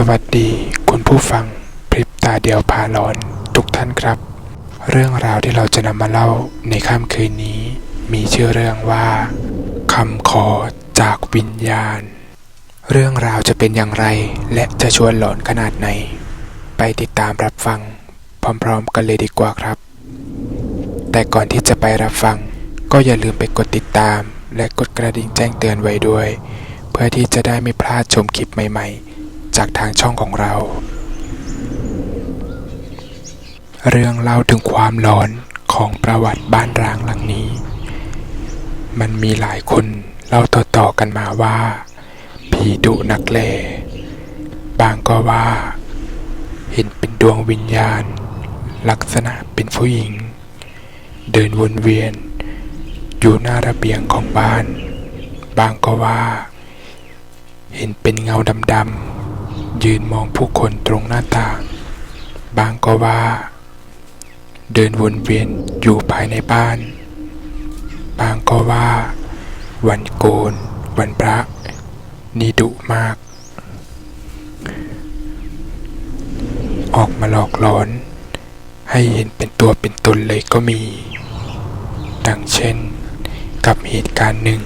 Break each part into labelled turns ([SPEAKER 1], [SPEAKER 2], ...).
[SPEAKER 1] สวัสดีคุณผู้ฟังพริบตาเดียวพาหลอนทุกท่านครับ เรื่องราวที่เราจะนำมาเล่าในค่ำคืนนี้ มีชื่อเรื่องว่าคำขอจากวิญญาณ เรื่องราวจะเป็นอย่างไร และจะชวนหลอนขนาดไหน ไปติดตามรับฟัง พร้อมๆ กันเลยดีกว่าครับ แต่ก่อนที่จะไปรับฟัง ก็อย่าลืมไปกดติดตาม และกดกระดิ่งแจ้งเตือนไว้ด้วย เพื่อที่จะได้ไม่พลาดชมคลิปใหม่ ๆ จากทางช่องของเรา เรื่องเล่าถึงความหลอนของประวัติบ้านร้างหลังนี้ มันมีหลายคนเล่าต่อๆกันมาว่า ผีดุนักแลบางก็ว่า เห็นเป็นดวงวิญญาณ ลักษณะเป็นผู้หญิง เดินวนเวียน อยู่หน้าระเบียงของบ้าน บางก็ว่า เห็นเป็นเงาดำๆ ยืนมองผู้คนตรงหน้าต่าง บางก็ว่า เดินวนเวียนอยู่ภายในบ้าน บางก็ว่า วันโกน วันพระ นี่ดุมาก ออกมาหลอกหลอน ให้เห็นเป็นตัวเป็นตนเลยก็มี ดังเช่น กับเหตุการณ์หนึ่ง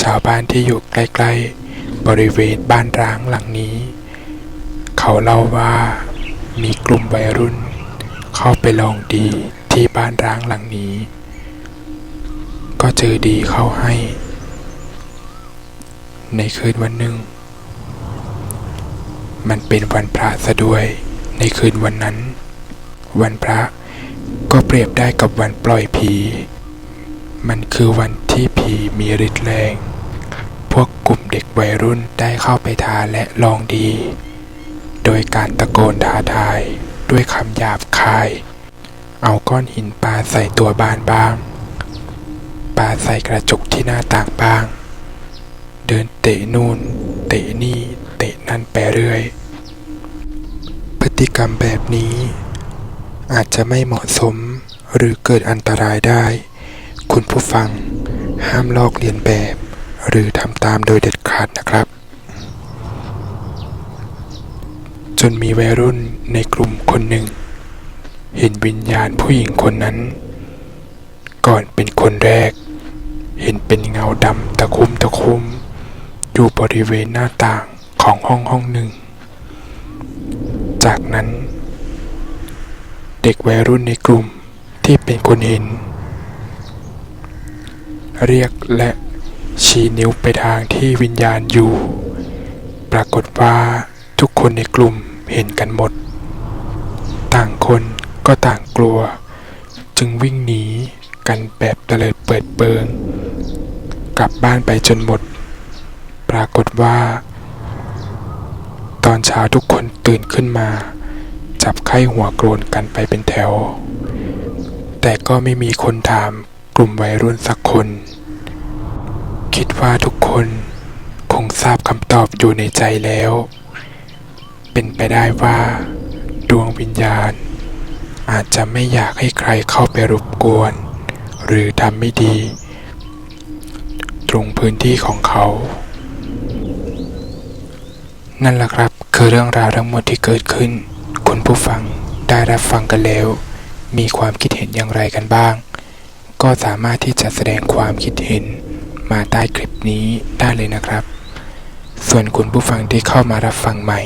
[SPEAKER 1] ชาวบ้านที่อยู่ใกล้ ๆบริเวณบ้านร้างหลังนี้ เขาเล่าว่ามีกลุ่มวัยรุ่น เข้าไปลองดีที่บ้านร้างหลังนี้ ก็เจอดีเข้าให้ ในคืนวันหนึ่ง มันเป็นวันพระซะด้วย ในคืนวันนั้น วันพระก็เปรียบได้กับวันปล่อยผี มันคือวันที่ผีมีฤทธิ์แรง พวกกลุ่มเด็กวัยรุ่นได้เข้าไปทาและลองดี โดยการตะโกนท้าทายด้วยคำหยาบคาย เอาก้อนหินปาใส่ตัวบ้านบ้าง ปาใส่กระจกที่หน้าต่างบ้าง เดินเตะนู่น เตะนี่เตะนั่นไปเรื่อย พฤติกรรมแบบนี้ อาจจะไม่เหมาะสมหรือเกิดอันตรายได้ คุณผู้ฟังห้ามลอกเลียนแบบ หรือทำตามโดยเด็ดขาดนะครับ จ นมีวัยรุ่นในกลุ่มคนหนึ่ง เห็นวิญญาณผู้หญิงคนนั้น ก่อนเป็นคนแรก เห็นเป็นเงาดำตะคุ่มตะคุ่มอยู่บริเวณหน้าต่างของห้องห้องหนึ่ง จากนั้น เด็กวัยรุ่นในกลุ่มที่เป็นคนเห็น เรียกและชี้นิ้วไปทางที่วิญญาณอยู่ ปรากฏว่าทุกคนในกลุ่ม เห็นกันหมด ต่างคนก็ต่างกลัว จึงวิ่งหนีกันแบบเตลิดเปิดเปิง กลับบ้านไปจนหมด ปรากฏว่า ตอนเช้าทุกคนตื่นขึ้นมา จับไข้หัวโกรนกันไปเป็นแถว แต่ก็ไม่มีคนถามกลุ่มวัยรุ่นสักคน คิดว่าทุกคนคงทราบคำตอบอยู่ในใจแล้ว เป็นไปได้ว่า ดวงวิญญาณ อาจจะไม่อยากให้ใครเข้าไปรบกวน หรือทำไม่ดี ตรงพื้นที่ของเขา นั่นแหละครับคือเรื่องราวทั้งหมดที่เกิดขึ้น คุณผู้ฟังได้รับฟังกันแล้ว มีความคิดเห็นอย่างไรกันบ้าง ก็สามารถที่จะแสดงความคิดเห็นมาใต้คลิปนี้ได้เลยนะครับ ส่วนคุณผู้ฟังที่เข้ามารับฟังใหม่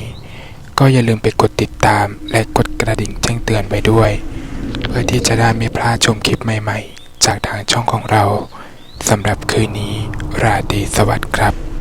[SPEAKER 1] ก็อย่าลืมไปกดติดตามและกดกระดิ่งแจ้งเตือนไว้ด้วย เพื่อที่จะได้ไม่พลาดชมคลิปใหม่ๆ จากทางช่องของเราสำหรับคืนนี้ราตรีสวัสดิ์ครับ